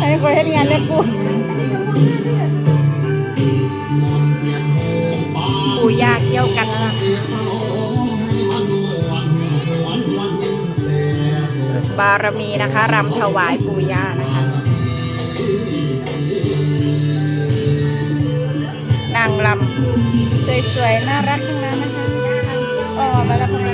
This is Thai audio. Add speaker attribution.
Speaker 1: ให้คนเฮ็ดงานเล็กกูปู่ย่าเกี่ยวกันนะบารมีนะคะรำถวายปู่ย่านะคะ นางรำสวยๆ น่ารักทั้งนั้นนะคะอ๋อมาแล้วค่ะ